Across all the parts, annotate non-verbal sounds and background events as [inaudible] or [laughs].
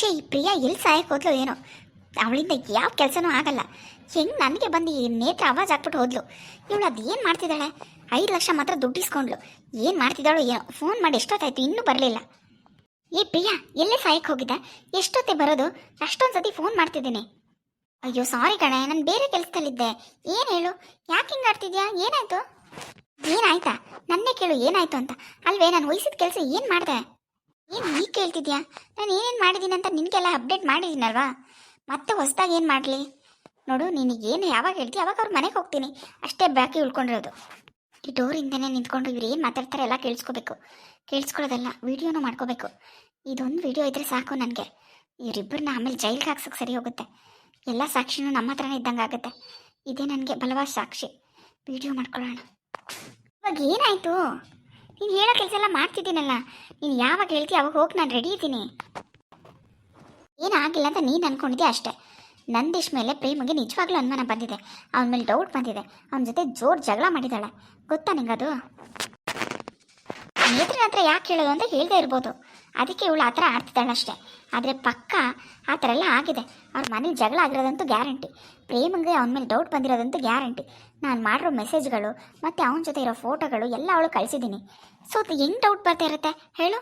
ಛೇ ಈ ಪ್ರಿಯಾ ಎಲ್ಲಿ ಸಾಯಕ್ಕೆ ಹೋದ್ಲು ಏನೋ? ಅವಳಿಂದ ಯಾವ ಕೆಲಸನೂ ಆಗಲ್ಲ. ಹೆಂಗೆ ನನಗೆ ಬಂದು ಈ ನೇತ್ರ ಆವಾಜ್ ಹಾಕ್ಬಿಟ್ಟು ಹೋದ್ಲು? ಇವಳು ಅದು ಏನು ಮಾಡ್ತಿದ್ದಾಳೆ? ಐದು ಲಕ್ಷ ಮಾತ್ರ ದುಡ್ಡು ಇಸ್ಕೊಂಡ್ಲು ಏನು ಮಾಡ್ತಿದ್ದಾಳು ಏನೋ? ಫೋನ್ ಮಾಡಿ ಎಷ್ಟೊತ್ತಾಯ್ತು? ಇನ್ನೂ ಬರಲಿಲ್ಲ. ಏ, ಪ್ರಿಯಾ, ಎಲ್ಲೇ ಸಾಯಕ್ಕೆ ಹೋಗಿದ್ದ? ಎಷ್ಟೊತ್ತೆ ಬರೋದು? ಅಷ್ಟೊಂದು ಸತಿ ಫೋನ್ ಮಾಡ್ತಿದ್ದೀನಿ. ಅಯ್ಯೋ, ಸಾರಿ ಕಣೆ, ನಾನು ಬೇರೆ ಕೆಲಸದಲ್ಲಿದ್ದೆ. ಏನು ಹೇಳು? ಯಾಕೆ ಹಿಂಗೆ ಆಡ್ತಿದ್ಯಾ? ಏನಾಯ್ತು? ಏನಾಯ್ತಾ? ನನ್ನೇ ಕೇಳು, ಏನಾಯ್ತು ಅಂತ. ಅಲ್ವೇ, ನಾನು ವಹಿಸಿದ ಕೆಲಸ ಏನು ಮಾಡಿದೆ? ಏನು ನೀ ಕೇಳ್ತಿದ್ಯಾ? ನಾನು ಏನೇನು ಮಾಡಿದ್ದೀನಿ ಅಂತ ನಿನಗೆಲ್ಲ ಅಪ್ಡೇಟ್ ಮಾಡಿದ್ದೀನಲ್ವಾ ಮತ್ತೆ ಹೊಸದಾಗಿ ಏನು ಮಾಡಲಿ? ನೋಡು, ನಿನಗೆ ಏನು ಯಾವಾಗ ಹೇಳ್ತೀಯ ಅವಾಗ ಅವ್ರ ಮನೆಗೆ ಹೋಗ್ತೀನಿ. ಅಷ್ಟೇ ಬ್ಯಾಕಿ ಉಳ್ಕೊಂಡಿರೋದು. ಈ ಡೋರಿಂದನೇ ನಿಂತ್ಕೊಂಡು ಇವ್ರು ಏನು ಮಾತಾಡ್ತಾರೆ ಎಲ್ಲ ಕೇಳಿಸ್ಕೋಬೇಕು. ಕೇಳಿಸ್ಕೊಳ್ಳೋದಲ್ಲ, ವೀಡಿಯೋನೂ ಮಾಡ್ಕೋಬೇಕು. ಇದೊಂದು ವಿಡಿಯೋ ಇದ್ರೆ ಸಾಕು ನನಗೆ. ಇವರಿಬ್ಬರನ್ನ ಆಮೇಲೆ ಜೈಲ್ಗೆ ಹಾಕ್ಸೋಕೆ ಸರಿ ಹೋಗುತ್ತೆ. ಎಲ್ಲ ಸಾಕ್ಷಿನೂ ನಮ್ಮ ಹತ್ರನೇ ಇದ್ದಂಗೆ ಆಗುತ್ತೆ. ಇದೇ ನನಗೆ ಬಲವಾದ ಸಾಕ್ಷಿ. ವಿಡಿಯೋ ಮಾಡ್ಕೊಳ್ಳೋಣ. ಇವಾಗ ಏನಾಯಿತು? ನೀನು ಹೇಳೋ ಕೆಲಸ ಎಲ್ಲ ಮಾಡ್ತಿದ್ದೀನಲ್ಲ. ನೀನು ಯಾವಾಗ ಹೇಳ್ತಿ ಅವಾಗ ಹೋಗಿ ನಾನು ರೆಡಿ ಇದ್ದೀನಿ. ಏನಾಗಿಲ್ಲ ಅಂತ ನೀನು ಅಂದ್ಕೊಂಡಿದ್ದೆ ಅಷ್ಟೇ. ನಂದಿಶ್ ಮೇಲೆ ಪ್ರೇಮಗೆ ನಿಜವಾಗ್ಲೂ ಅನುಮಾನ ಬಂದಿದೆ. ಅವನ ಮೇಲೆ ಡೌಟ್ ಬಂದಿದೆ. ಅವನ ಜೊತೆ ಜೋರ್ ಜಗಳ ಮಾಡಿದ್ದಾಳೆ ಗೊತ್ತಾ ನಿಂಗದು? ನೇತ್ರನ ಹತ್ರ ಯಾಕೆ ಹೇಳೋದು ಅಂತ ಹೇಳದೇ ಇರ್ಬೋದು. ಅದಕ್ಕೆ ಇವಳು ಆ ಥರ ಆಡ್ತಿದ್ದಾಳೆ ಅಷ್ಟೇ. ಆದರೆ ಪಕ್ಕ ಆ ಥರ ಎಲ್ಲ ಆಗಿದೆ. ಅವ್ರ ಮನೇಲಿ ಜಗಳ ಆಗಿರೋದಂತೂ ಗ್ಯಾರಂಟಿ. ಪ್ರೇಮಂಗೆ ಅವನ ಮೇಲೆ ಡೌಟ್ ಬಂದಿರೋದಂತೂ ಗ್ಯಾರಂಟಿ. ನಾನು ಮಾಡಿರೋ ಮೆಸೇಜ್ಗಳು ಮತ್ತು ಅವನ ಜೊತೆ ಇರೋ ಫೋಟೋಗಳು ಎಲ್ಲ ಅವಳು ಕಳಿಸಿದ್ದೀನಿ ಸೊ ಅದು ಹೆಂಗೆ ಡೌಟ್ ಬರ್ತಾ ಇರುತ್ತೆ? ಹೇಳು.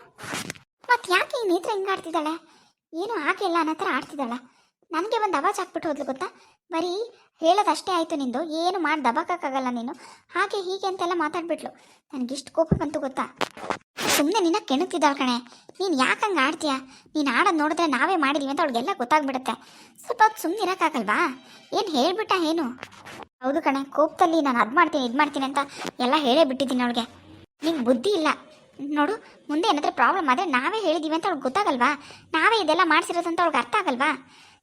ಮತ್ತು ಯಾಕೆ ಈ ನೇತ್ರ ಹಿಂಗೆ ಆಡ್ತಿದ್ದಾಳೆ? ಏನು ಆಗಿಲ್ಲ ಅನ್ನೋ ಥರ ಆಡ್ತಿದ್ದಾಳೆ. ನನಗೆ ಒಂದು ದಬಾಚ್ ಹಾಕ್ಬಿಟ್ಟು ಹೋದ್ಲು ಗೊತ್ತಾ? ಬರೀ ಹೇಳೋದಷ್ಟೇ ಆಯಿತು ನಿಂದು, ಏನು ಮಾಡಿ ದಬಾಕಕ್ಕಾಗಲ್ಲ ನೀನು. ಹಾಗೆ ಹೀಗೆ ಅಂತೆಲ್ಲ ಮಾತಾಡ್ಬಿಟ್ಲು. ನನಗಿಷ್ಟು ಕೋಪ ಬಂತು ಗೊತ್ತಾ? ಸುಮ್ಮನೆ ನಿನ್ನ ಕೆಣುತ್ತಿದ್ದಾಳ ಕಣೆ. ನೀನು ಯಾಕೆ ಹಂಗೆ ಆಡ್ತೀಯ? ನೀನು ಆಡೋದು ನೋಡಿದ್ರೆ ನಾವೇ ಮಾಡಿದೀವಿ ಅಂತ ಅವ್ಳಿಗೆಲ್ಲ ಗೊತ್ತಾಗ್ಬಿಡುತ್ತೆ. ಸ್ವಲ್ಪ ಹೊತ್ತು ಸುಮ್ಮನೆ ಇರೋಕ್ಕಾಗಲ್ವಾ? ಏನು ಹೇಳ್ಬಿಟ್ಟ ಏನು? ಹೌದು ಕಣೆ, ಕೋಪದಲ್ಲಿ ನಾನು ಅದು ಮಾಡ್ತೀನಿ, ಇದು ಮಾಡ್ತೀನಿ ಅಂತ ಎಲ್ಲ ಹೇಳೇ ಬಿಟ್ಟಿದ್ದೀನಿ ಅವಳಿಗೆ. ನಿಂಗೆ ಬುದ್ಧಿ ಇಲ್ಲ. ನೋಡು, ಮುಂದೆ ಏನಾದರೂ ಪ್ರಾಬ್ಲಮ್ ಆದರೆ ನಾವೇ ಹೇಳಿದ್ದೀವಿ ಅಂತ ಅವ್ಳಿಗೆ ಗೊತ್ತಾಗಲ್ವಾ? ನಾವೇ ಇದೆಲ್ಲ ಮಾಡಿಸಿರೋದಂತ ಅವ್ಳಿಗೆ ಅರ್ಥ ಆಗಲ್ವಾ?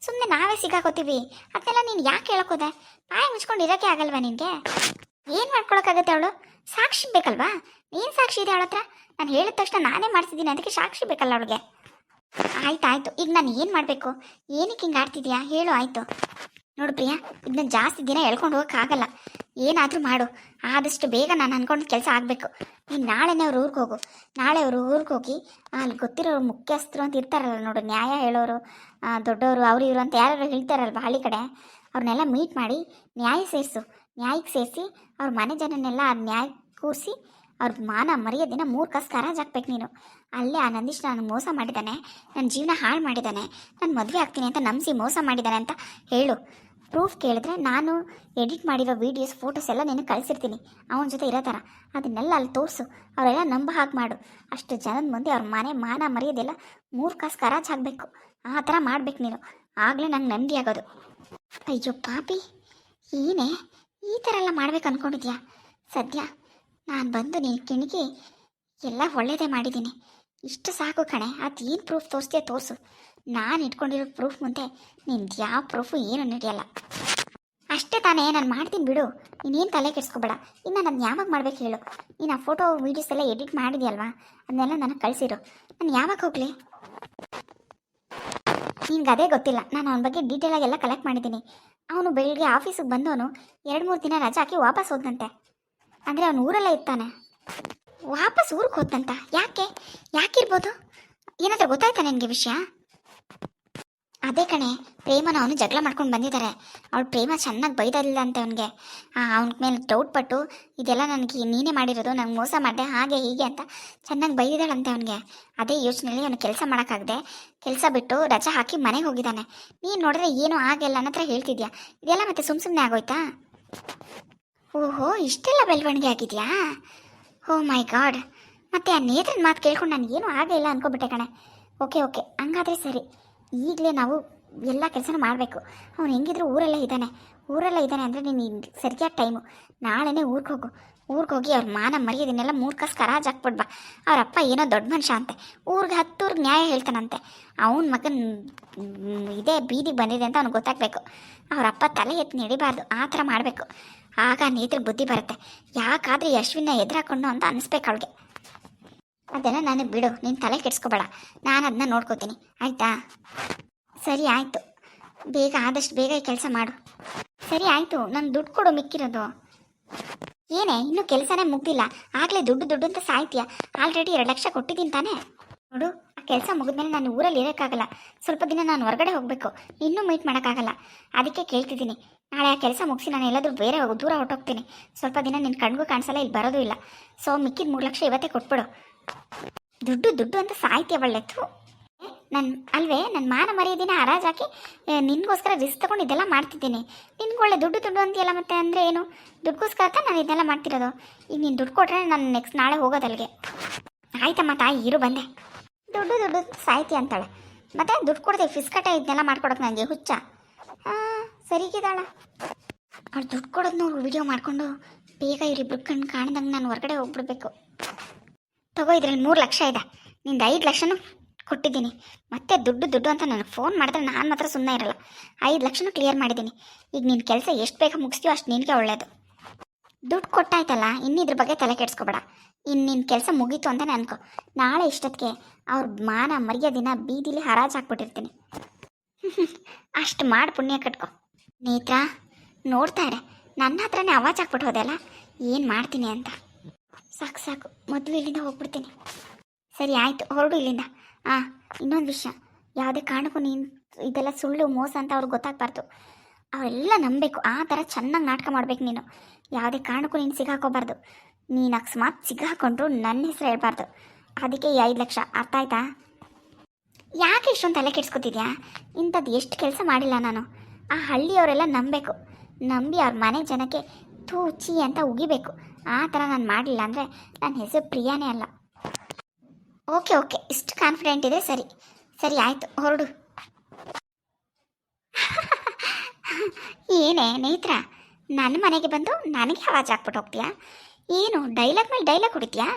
ಸುಮ್ಮನೆ ನಾವೇ ಸಿಗಾಕೋತೀವಿ ಅದನ್ನೆಲ್ಲ ನೀನು ಯಾಕೆ ಹೇಳಕೋದೆ ಬಾಯಿ ಮುಚ್ಕೊಂಡು ಇರೋಕ್ಕೆ ಆಗಲ್ವಾ ನಿನಗೆ? ಏನು ಮಾಡ್ಕೊಳಕ್ಕಾಗತ್ತೆ ಅವಳು? ಸಾಕ್ಷಿ ಬೇಕಲ್ವಾ? ಏನು ಸಾಕ್ಷಿ ಇದೆ ಅವಳ ಹತ್ರ ನಾನು ಹೇಳಿದ ತಕ್ಷಣ ನಾನೇ ಮಾಡಿಸಿದ್ದೀನಿ, ಅದಕ್ಕೆ ಸಾಕ್ಷಿ ಬೇಕಲ್ಲ ಅವಳಿಗೆ. ಆಯ್ತು ಆಯ್ತು ಈಗ ನಾನು ಏನು ಮಾಡಬೇಕು? ಏನಕ್ಕೆ ಹಿಂಗೆ ಆಡ್ತಿದ್ಯಾ? ಹೇಳು, ಆಯಿತು. ನೋಡು ಪ್ರಿಯಾ ಇದನ್ನ ಜಾಸ್ತಿ ದಿನ ಎಳ್ಕೊಂಡು ಹೋಗೋಕ್ಕಾಗಲ್ಲ. ಏನಾದರೂ ಮಾಡು. ಆದಷ್ಟು ಬೇಗ ನಾನು ಅನ್ಕೊಂಡು ಕೆಲಸ ಆಗಬೇಕು. ನೀನು ನಾಳೆನೇ ಅವ್ರ ಊರಿಗೆ ಹೋಗು. ನಾಳೆ ಅವ್ರ ಊರಿಗೆ ಹೋಗಿ ಅಲ್ಲಿ ಗೊತ್ತಿರೋರು ಮುಖ್ಯಸ್ಥರು ಅಂತ ಇರ್ತಾರಲ್ಲ ನೋಡು, ನ್ಯಾಯ ಹೇಳೋರು ದೊಡ್ಡವರು ಅವ್ರು ಇವರು ಅಂತ ಯಾರು ಹೇಳ್ತಾರಲ್ವ ಹಳ್ಳಿ ಕಡೆ ಅವ್ರನ್ನೆಲ್ಲ ಮೀಟ್ ಮಾಡಿ ನ್ಯಾಯ ಸೇರಿಸು. ನ್ಯಾಯಕ್ಕೆ ಸೇರಿಸಿ ಅವ್ರ ಮನೆ ಜನನ್ನೆಲ್ಲ ಆ ನ್ಯಾಯ ಕೂರಿಸಿ ಅವ್ರ ಮಾನ ಮರ್ಯಾದಿನ ಮೂರು ಕಾಸು ಕರಾಜ್ ಹಾಕ್ಬೇಕು ನೀನು. ಅಲ್ಲೇ ಆ ನಂದೀಶ್ ನಾನು ಮೋಸ ಮಾಡಿದ್ದಾನೆ ನನ್ನ ಜೀವನ ಹಾಳು ಮಾಡಿದ್ದಾನೆ, ನಾನು ಮದುವೆ ಆಗ್ತೀನಿ ಅಂತ ನಂಬಿಸಿ ಮೋಸ ಮಾಡಿದ್ದಾನೆ ಅಂತ ಹೇಳು. ಪ್ರೂಫ್ ಕೇಳಿದ್ರೆ ನಾನು ಎಡಿಟ್ ಮಾಡಿರೋ ವೀಡಿಯೋಸ್ ಫೋಟೋಸ್ ಎಲ್ಲ ನೀನು ಕಳಿಸಿರ್ತೀನಿ. ಅವನ ಜೊತೆ ಇರೋ ಥರ ಅದನ್ನೆಲ್ಲ ಅಲ್ಲಿ ತೋರಿಸು. ಅವರೆಲ್ಲ ನಂಬ ಹಾಗೆ ಮಾಡು. ಅಷ್ಟು ಜನದ ಮುಂದೆ ಅವ್ರ ಮನೆ ಮಾನ ಮರ್ಯಾದೆಲ್ಲ ಮೂರು ಕಾಸು ಕರಾಜ್ ಹಾಕಬೇಕು ಆ ಥರ ಮಾಡ್ಬೇಕು ನೀನು. ಆಗಲೇ ನಂಗೆ ನೆಮ್ಮದಿ ಆಗೋದು. ಅಯ್ಯೋ ಪಾಪಿ. ಏನೇ? ಈ ಥರ ಎಲ್ಲ ಮಾಡ್ಬೇಕು ಅಂದ್ಕೊಂಡಿದ್ಯಾ ಸದ್ಯ ನಾನು ಬಂದು ನೀನು ಕಿಣಿಗೆ ಎಲ್ಲ ಒಳ್ಳೆಯದೇ ಮಾಡಿದ್ದೀನಿ. ಇಷ್ಟು ಸಾಕು ಕಣೆ. ಅದು ಏನು ಪ್ರೂಫ್ ತೋರಿಸ್ತೀಯ ತೋರಿಸು. ನಾನು ಇಟ್ಕೊಂಡಿರೋ ಪ್ರೂಫ್ ಮುಂದೆ ನಿಂದು ಯಾವ ಪ್ರೂಫು ಏನು ನಡೆಯಲ್ಲ. ಅಷ್ಟೇ ತಾನೇ, ನಾನು ಮಾಡ್ತೀನಿ ಬಿಡು. ನೀನೇನು ತಲೆ ಕೆಡಿಸ್ಕೊಬೇಡ. ಇನ್ನು ನಾನು ಯಾವಾಗ ಮಾಡ್ಬೇಕು ಹೇಳು. ನೀನು ಆ ಫೋಟೋ ವೀಡಿಯೋಸ್ ಎಲ್ಲ ಎಡಿಟ್ ಮಾಡಿದೆಯಲ್ವಾ? ಅದನ್ನೆಲ್ಲ ನನಗೆ ಕಳಿಸಿರು. ನಾನು ಯಾವಾಗ ಹೋಗಲಿ? ನಿನ್ಗೆ ಅದೇ ಗೊತ್ತಿಲ್ಲ. ನಾನು ಅವನ ಬಗ್ಗೆ ಡೀಟೇಲಾಗಿ ಎಲ್ಲ ಕಲೆಕ್ಟ್ ಮಾಡಿದ್ದೀನಿ. ಅವನು ಬೆಳಿಗ್ಗೆ ಆಫೀಸಿಗೆ ಬಂದವನು ಎರಡು ಮೂರು ದಿನ ರಜೆ ಹಾಕಿ ವಾಪಸ್ ಹೋದಂತೆ ಅಂದರೆ ಅವನು ಊರಲ್ಲೇ ಇರ್ತಾನೆ. ವಾಪಸ್ ಊರಿಗೆ ಹೋದಂತ ಯಾಕೆ? ಯಾಕಿರ್ಬೋದು? ಏನಾದರೂ ಗೊತ್ತಾಯ್ತಾ ನನಗೆ ವಿಷಯ? ಅದೇ ಕಣೆ, ಪ್ರೇಮನ ಅವನು ಜಗಳ ಮಾಡ್ಕೊಂಡು ಬಂದಿದ್ದಾರೆ ಅವಳು ಪ್ರೇಮ ಚೆನ್ನಾಗಿ ಬೈದಿಲ್ಲ ಅಂತ ಅವನಿಗೆ. ಅವನ ಮೇಲೆ ಡೌಟ್ ಪಟ್ಟು, ಇದೆಲ್ಲ ನನಗೆ ನೀನೇ ಮಾಡಿರೋದು, ನಂಗೆ ಮೋಸ ಮಾಡಿದೆ, ಹಾಗೆ ಹೀಗೆ ಅಂತ ಚೆನ್ನಾಗಿ ಬೈದಿದ್ದಾಳಂತೆ ಅವನಿಗೆ. ಅದೇ ಯೋಚನೆಯಲ್ಲಿ ಅವನು ಕೆಲಸ ಮಾಡೋಕ್ಕಾಗದೆ, ಕೆಲಸ ಬಿಟ್ಟು ರಜೆ ಹಾಕಿ ಮನೆಗೆ ಹೋಗಿದ್ದಾನೆ ನೀನು ನೋಡಿದ್ರೆ ಏನೂ ಆಗಿಲ್ಲ ಅನ್ನತ್ರ ಹೇಳ್ತಿದ್ಯಾ? ಇದೆಲ್ಲ ಮತ್ತೆ ಸುಮ್ಮ ಸುಮ್ಮನೆ ಆಗೋಯ್ತಾ? ಓಹೋ, ಇಷ್ಟೆಲ್ಲ ಬೆಳವಣಿಗೆ ಆಗಿದೆಯಾ? Oh my God. ಮತ್ತೆ ಆ ನೇತ್ರನ ಮಾತು ಕೇಳ್ಕೊಂಡು ನಾನು ಏನೂ ಆಗೇ ಇಲ್ಲ ಕಣೆ. ಓಕೆ ಓಕೆ, ಹಂಗಾದ್ರೆ ಸರಿ. ಈಗಲೇ ನಾವು ಎಲ್ಲ ಕೆಲಸನೂ ಮಾಡಬೇಕು. ಅವನು ಹೆಂಗಿದ್ರು ಊರಲ್ಲೇ ಇದ್ದಾನೆ. ಊರಲ್ಲೇ ಇದ್ದಾನೆ ಅಂದರೆ ನೀನು ಸರಿಯಾದ ಟೈಮು. ನಾಳೆನೇ ಊರಿಗೆ ಹೋಗು. ಊರಿಗೆ ಹೋಗಿ ಅವ್ರ ಮಾನ ಮರ್ಯಾದನ್ನೆಲ್ಲ ಮೂರು ಕಾಸು ಕರಾಜ್ ಹಾಕ್ಬಿಡ್ಬಾ. ಅವ್ರ ಅಪ್ಪ ಏನೋ ದೊಡ್ಡ ಮನುಷ್ಯ ಅಂತೆ. ಊರಿಗೆ ಹತ್ತೂರ್ಗೆ ನ್ಯಾಯ ಹೇಳ್ತಾನಂತೆ. ಅವನ ಮಗನ ಇದೇ ಬೀದಿಗೆ ಬಂದಿದೆ ಅಂತ ಅವ್ನಿಗೆ ಗೊತ್ತಾಗಬೇಕು. ಅವ್ರ ಅಪ್ಪ ತಲೆ ಎತ್ತಿ ನಡಿಬಾರ್ದು. ಆ ಥರ ಮಾಡಬೇಕು. ಆಗ ನೇತ್ರ ಬುದ್ಧಿ ಬರುತ್ತೆ. ಯಾಕಾದರೆ ಯಶ್ವಿನ ಎದುರಾಕೊಂಡು ಅಂತ ಅನಿಸ್ಬೇಕು ಅವಳಿಗೆ. ಅದೆಲ್ಲ ನನಗೆ ಬಿಡು, ನೀನು ತಲೆ ಕೆಡ್ಸ್ಕೊಬೇಡ. ನಾನು ಅದನ್ನ ನೋಡ್ಕೋತೀನಿ. ಆಯಿತಾ? ಸರಿ ಆಯಿತು. ಬೇಗ ಆದಷ್ಟು ಬೇಗ ಈ ಕೆಲಸ ಮಾಡು. ಸರಿ ಆಯಿತು, ನಾನು ದುಡ್ಡು ಕೊಡು ಮಿಕ್ಕಿರೋದು. ಏನೇ, ಇನ್ನೂ ಕೆಲಸನೇ ಮುಗ್ದಿಲ್ಲ. ಆಗಲೇ ದುಡ್ಡು ದುಡ್ಡು ಅಂತ ಸಾಯ್ತೀಯ? ಆಲ್ರೆಡಿ ಎರಡು ಲಕ್ಷ ಕೊಟ್ಟಿದ್ದೀನಿ ತಾನೇ. ನೋಡು, ಆ ಕೆಲಸ ಮುಗಿದ್ಮೇಲೆ ನಾನು ಊರಲ್ಲಿ ಇರೋಕ್ಕಾಗಲ್ಲ. ಸ್ವಲ್ಪ ದಿನ ನಾನು ಹೊರಗಡೆ ಹೋಗಬೇಕು. ಇನ್ನೂ ಮೀಟ್ ಮಾಡೋಕ್ಕಾಗಲ್ಲ. ಅದಕ್ಕೆ ಕೇಳ್ತಿದ್ದೀನಿ. ನಾಳೆ ಆ ಕೆಲಸ ಮುಗಿಸಿ ನಾನು ಎಲ್ಲಾದರೂ ಬೇರೆ ದೂರ ಹೊರಟೋಗ್ತೀನಿ. ಸ್ವಲ್ಪ ದಿನ ನಿನ್ನ ಕಣ್ಗೂ ಕಾಣಿಸಲ್ಲ ಇಲ್ಲಿ ಬರೋದು ಇಲ್ಲ. ಸೊ, ಮಿಕ್ಕಿದ ಮೂರು ಲಕ್ಷ ಇವತ್ತೇ ಕೊಟ್ಬಿಡು. ದುಡ್ಡು ದುಡ್ಡು ಅಂತ ಸಾಹಿತ್ಯ ಒಳ್ಳೆತ್ತು. ನನ್ನ ಅಲ್ವೇ ನನ್ನ ಮಾನ ಮರ್ಯಾದಿನ ಹರಾಜಾಕಿ ನಿನಗೋಸ್ಕರ ರಿಸ್ಕ್ ತಗೊಂಡು ಇದೆಲ್ಲ ಮಾಡ್ತಿದ್ದೀನಿ. ನಿನ್ಗೆ ಒಳ್ಳೆ ದುಡ್ಡು ದುಡ್ಡು ಅಂತೀಯಲ್ಲ ಮತ್ತೆ ಅಂದರೆ ಏನು? ದುಡ್ಡುಗೋಸ್ಕರ ಅಂತ ನಾನು ಇದೆಲ್ಲ ಮಾಡ್ತಿರೋದು? ಈಗ ನೀನು ದುಡ್ಡು ಕೊಟ್ಟರೆ ನಾನು ನೆಕ್ಸ್ಟ್ ನಾಳೆ ಹೋಗೋದು ಅಲ್ಲಿಗೆ ಆಯ್ತಮ್ಮ ತಾಯಿ, ಇರು ಬಂದೆ. ದುಡ್ಡು ದುಡ್ಡು, ಸಾಹಿತ್ಯ ಅಂತಾಳೆ. ಮತ್ತೆ ದುಡ್ಡು ಕೊಡಿದೆ ಫಿಸ್ ಕಟ್ಟೆ ಇದನ್ನೆಲ್ಲ ಮಾಡ್ಕೊಡೋಕೆ ನನಗೆ ಹುಚ್ಚ. ಹಾಂ ಸರಿಗಿದಾಳ ಅವ್ಳು ದುಡ್ಡು ಕೊಡೋದು ವಿಡಿಯೋ ಮಾಡಿಕೊಂಡು ಬೇಗ ಇವ್ರಿಬ್ರು ಕಣ್ಣು ಕಾಣ್ದಂಗೆ ನಾನು ಹೊರಗಡೆ ಹೋಗ್ಬಿಡ್ಬೇಕು. ತಗೋ, ಇದ್ರಲ್ಲಿ ಮೂರು ಲಕ್ಷ ಇದೆ. ನಿಂದು ಐದು ಲಕ್ಷನೂ ಕೊಟ್ಟಿದ್ದೀನಿ. ಮತ್ತೆ ದುಡ್ಡು ದುಡ್ಡು ಅಂತ ನನಗೆ ಫೋನ್ ಮಾಡಿದ್ರೆ ನಾನು ಮಾತ್ರ ಸುಮ್ಮನೆ ಇರಲ್ಲ. ಐದು ಲಕ್ಷನೂ ಕ್ಲಿಯರ್ ಮಾಡಿದ್ದೀನಿ. ಈಗ ನಿನ್ನ ಕೆಲಸ ಎಷ್ಟು ಬೇಗ ಮುಗಿಸ್ತೀವೋ ಅಷ್ಟು ನಿನಗೆ ಒಳ್ಳೆಯದು ದುಡ್ಡು ಕೊಟ್ಟಾಯ್ತಲ್ಲ ಇನ್ನಿದ್ರ ಬಗ್ಗೆ ತಲೆ ಕೆಡಿಸ್ಕೊಬೇಡ. ಇನ್ನು ನಿನ್ನ ಕೆಲಸ ಮುಗೀತು ಅಂತ ಅನ್ಕೋ. ನಾಳೆ ಇಷ್ಟೊತ್ತಿಗೆ ಅವ್ರ ಮಾನ ಮರ್ಯಾದಿನ ಬೀದಿಲಿ ಹರಾಜು ಹಾಕ್ಬಿಟ್ಟಿರ್ತೀನಿ. [laughs] ಅಷ್ಟು ಮಾಡಿ ಪುಣ್ಯ ಕಟ್ಕೊ. ನೇತ್ರ ನೋಡ್ತಾ ಇರೆ. ನನ್ನ ಹತ್ರನೇ ಅವಾಜ್ ಹಾಕ್ಬಿಟ್ಟು ಹೋದೆ ಅಲ್ಲ? ಏನು ಮಾಡ್ತೀನಿ ಅಂತ. ಸಾಕು ಸಾಕು. ಮೊದಲು ಇಲ್ಲಿಂದ ಹೋಗ್ಬಿಡ್ತೀನಿ. ಸರಿ, ಆಯಿತು. ಹೊರಡು ಇಲ್ಲಿಂದ. ಹಾಂ ಇನ್ನೊಂದು ವಿಷಯ. ಯಾವುದೇ ಕಾರಣಕ್ಕೂ ನೀನು ಇದೆಲ್ಲ ಸುಳ್ಳು, ಮೋಸ ಅಂತ ಅವ್ರಿಗೆ ಗೊತ್ತಾಗಬಾರ್ದು. ಅವರೆಲ್ಲ ನಂಬಬೇಕು. ಆ ಥರ ಚೆನ್ನಾಗಿ ನಾಟಕ ಮಾಡ್ಬೇಕು ನೀನು. ಯಾವುದೇ ಕಾರಣಕ್ಕೂ ನೀನು ಸಿಗಾಕೋಬಾರ್ದು. ನೀನು ಅಕಸ್ಮಾತ್ ಸಿಗಾಕೊಂಡ್ರು ನನ್ನ ಹೆಸರು ಹೇಳ್ಬಾರ್ದು. ಅದಕ್ಕೆ ಈ ಐದು ಲಕ್ಷ. ಅರ್ಥ ಆಯ್ತಾ? ಯಾಕೆ ಇಷ್ಟೊಂದು ತಲೆ ಕೆಡ್ಸ್ಕೊತಿದ್ಯಾ? ಇಂಥದ್ದು ಎಷ್ಟು ಕೆಲಸ ಮಾಡಿಲ್ಲ ನಾನು. ಆ ಹಳ್ಳಿಯವರೆಲ್ಲ ನಂಬಬೇಕು. ನಂಬಿ ಅವ್ರ ಮನೆ ಜನಕ್ಕೆ ಥೂ ಚಿ ಅಂತ ಉಗಿಬೇಕು. ಆ ಥರ ನಾನು ಮಾಡಲಿಲ್ಲ ಅಂದರೆ ನನ್ನ ಹೆಸರು ಪ್ರಿಯಾನೇ ಅಲ್ಲ. Okay okay. ಇಷ್ಟು ಕಾನ್ಫಿಡೆಂಟ್ ಇದೆ, ಸರಿ. ಸರಿ, ಆಯಿತು. ಹೊರಡು. ಏನೇ, ನೇತ್ರ? ನನ್ನ ಮನೆಗೆ ಬಂದು ನನಗೆ ಆವಾಜ್ ಹಾಕ್ಬಿಟ್ಟು ಹೋಗ್ತೀಯಾ? ಏನು ಡೈಲಾಗ್ ಮೇಲೆ ಡೈಲಾಗ್ ಹೊಡಿತೀಯಾ?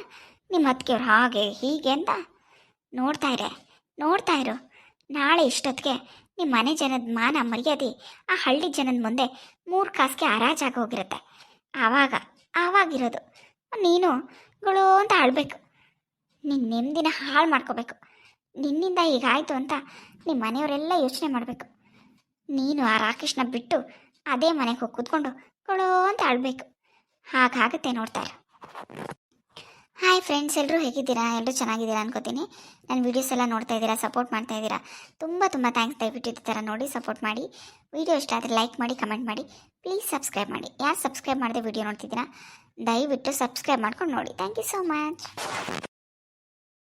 ನಿಮ್ಮ ಹತ್ತಿಗೆವ್ರು ಹಾಗೆ ಹೀಗೆ ಅಂತ ನೋಡ್ತಾ ಇರೆ, ನೋಡ್ತಾ ಇರು. ನಾಳೆ ಇಷ್ಟೊತ್ತಿಗೆ ನಿಮ್ಮ ಮನೆ ಜನದ ಮಾನ ಮರ್ಯಾದೆ, ಆ ಹಳ್ಳಿ ಜನದ ಮುಂದೆ ಮೂರು ಕಾಸಿಗೆ ಹರಾಜಾಗಿ ಹೋಗಿರುತ್ತೆ. ಆವಾಗ, ಆವಾಗಿರೋದು. ನೀನು ಗುಳು ಅಂತ ಆಳ್ಬೇಕು. ನಿನ್ನ ನೆಮ್ಮದಿನ ಹಾಳು ಮಾಡ್ಕೋಬೇಕು. ನಿನ್ನಿಂದ ಹೀಗಾಯಿತು ಅಂತ ನಿಮ್ಮ ಮನೆಯವರೆಲ್ಲ ಯೋಚನೆ ಮಾಡಬೇಕು. ನೀನು ಆ ರಾಕೇಶ್ನ ಬಿಟ್ಟು ಅದೇ ಮನೆಗೆ ಹೋಗಿ ಕೂತ್ಕೊಂಡು ಕೊಳೋ ಅಂತ ಆಳ್ಬೇಕು. ಹಾಗಾಗುತ್ತೆ ನೋಡ್ತಾರೆ. ಹಾಯ್ ಫ್ರೆಂಡ್ಸ್ ಎಲ್ಲರೂ ಹೇಗಿದ್ದೀರಾ? ಎಲ್ಲರೂ ಚೆನ್ನಾಗಿದ್ದೀರಾ ಅನ್ಕೋತೀನಿ. ನನ್ನ ವೀಡಿಯೋಸ್ ಎಲ್ಲ ನೋಡ್ತಾ ಇದ್ದೀರಾ ಸಪೋರ್ಟ್ ಮಾಡ್ತಾ ಇದ್ದೀರಾ? ತುಂಬ ತುಂಬ ಥ್ಯಾಂಕ್ಸ್ ದಯವಿಟ್ಟು ಈ ಥರ ನೋಡಿ ಸಪೋರ್ಟ್ ಮಾಡಿ. ವೀಡಿಯೋ ಇಷ್ಟ ಆದರೆ ಲೈಕ್ ಮಾಡಿ ಕಮೆಂಟ್ ಮಾಡಿ. ಪ್ಲೀಸ್ ಸಬ್ಸ್ಕ್ರೈಬ್ ಮಾಡಿ. ಯಾರು ಸಬ್ಸ್ಕ್ರೈಬ್ ಮಾಡದೆ ವಿಡಿಯೋ ನೋಡ್ತಿದ್ದೀರಾ? ದಯವಿಟ್ಟು ಸಬ್ಸ್ಕ್ರೈಬ್ ಮಾಡ್ಕೊಂಡು ನೋಡಿ. Thank you so much